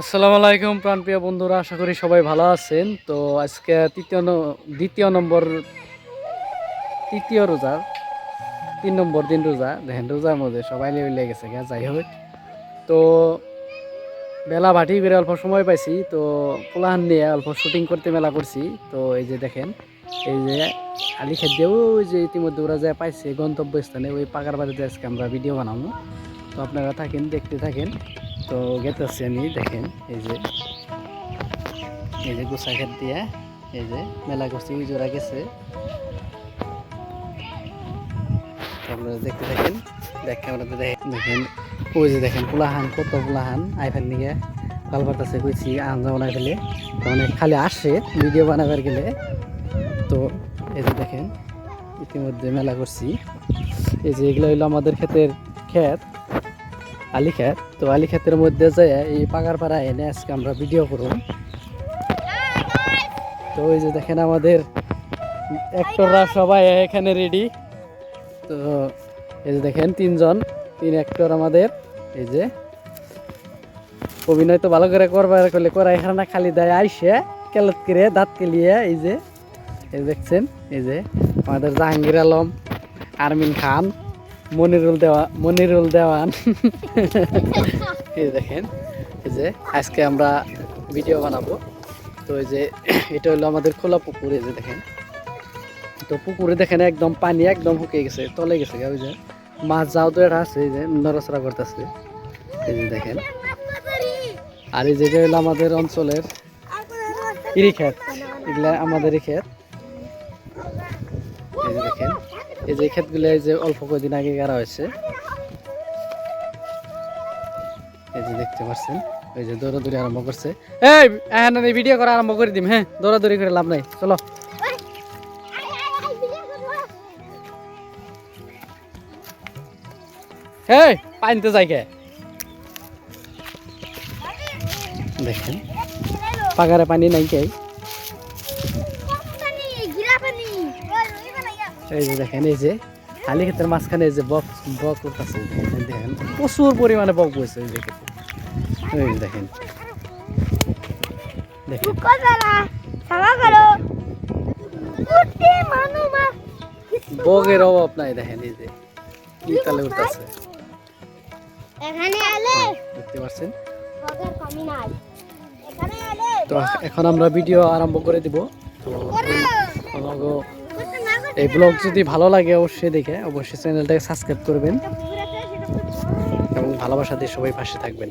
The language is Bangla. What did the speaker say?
আসসালামু আলাইকুম, প্রাণপ্রিয় বন্ধুরা, আশা করি সবাই ভালো আছেন। তো আজকে তৃতীয় দ্বিতীয় নম্বর, তৃতীয় রোজা, তিন নম্বর দিন রোজা, দেখেন রোজার মধ্যে সবাই লেগে গেছে, গা, যাই হোক। তো বেলা ভাটি করে অল্প সময় পাইছি, তো পোলাহান নিয়ে অল্প শুটিং করতে মেলা করছি। তো এই যে দেখেন, এই যে আলি ওই যে ইতিমধ্যে ওরা যা পাইছে গন্তব্যস্থানে, ওই পাকার বাড়িতে আজকে আমরা ভিডিও বানাবো। তো আপনারা থাকেন, দেখতে থাকেন। তো গেতেছি আমি, দেখেন, এই যে এই যে গোসা খেত দিয়া, এই যে মেলা করছি ওই জোড়া গেছে। আপনারা দেখতে থাকেন, দেখে আমরা দেখেন। ওই যে দেখেন, পোলাহান, কত পোলাহান আইফান নিয়ে কাল বাতাসে কইছি আন না ফেলে। মানে খালি আসে, ভিডিও বানাবার গেলে। তো এই যে দেখেন, ইতিমধ্যে মেলা করছি। এই যে এগুলো হইল আমাদের ক্ষেতের ক্ষেত। আলি ক্ষেত তো আলি ক্ষেতের মধ্যে যে এই পাকার পাড়া এনে আজকে আমরা ভিডিও করব। তো ওই যে দেখেন আমাদের অ্যাক্টররা সবাই এখানে রেডি তো এই যে দেখেন তিনজন, তিন অ্যাক্টর আমাদের। এই যে অভিনয় তো ভালো করে করবার করলে করা এখানে না খালি দেয়, আইসে কেলত করে, দাঁত কেলিয়ে, এই যে, এই দেখছেন, এই যে আমাদের জাহাঙ্গীর আলম, আরমিন খান মনিরুল দেওয়া, মনিরুল দেওয়ান। এই দেখেন, এই যে আজকে আমরা ভিডিও বানাবো। তো এই যে, এটা হলো আমাদের খোলা পুকুর, এই যে দেখেন। তো পুকুরে দেখেন একদম পানি একদম শুকিয়ে গেছে, তলে গেছে, ওই যে মাছ যাও তো এটা আছে, এই যে নড়াচড়া করতেছে। এই যে দেখেন। আর এই যেটা হলো আমাদের অঞ্চলের ইরি ক্ষেত এগুলা আমাদেরই ক্ষেত। এই যে দেখেন। এই যে ক্ষেতগুলো এই যে অল্প কদিন আগে গাড়া হয়েছে। এই যে দেখতে পাচ্ছেন, এই যে দৌড়াদৌড়ি আরম্ভ করছে। এই হ্যাঁ না ভিডিও করা আরম্ভ করে দিম হ্যাঁ দৌড়াদৌড়ি করে লাভ নাই, চলো। এই, পানিতে যাই কে দেখেন, পাগারে পানি নাই কে এই যে দেখেন এই যে আলি ক্ষেতের মাঝখানে এই যে বক বক উঠতেছে। দেখেন প্রচুর পরিমাণে বক বইছে এই যে। এই দেখেন। দেখেন। বগের অভাব নাই দেখেন এই যে কি তালে উঠতেছে। এখানে এলে। দেখতে পাচ্ছেন? বগের কমি নাই। এখানে এলে। তো এখন আমরা ভিডিও আরম্ভ করে দিব। তো আমাকে এই ব্লগ যদি ভালো লাগে অবশ্যই দেখে, অবশ্যই চ্যানেলটাকে সাবস্ক্রাইব করবেন। এবং ভালোবাসা দিয়ে সবাই পাশে থাকবেন।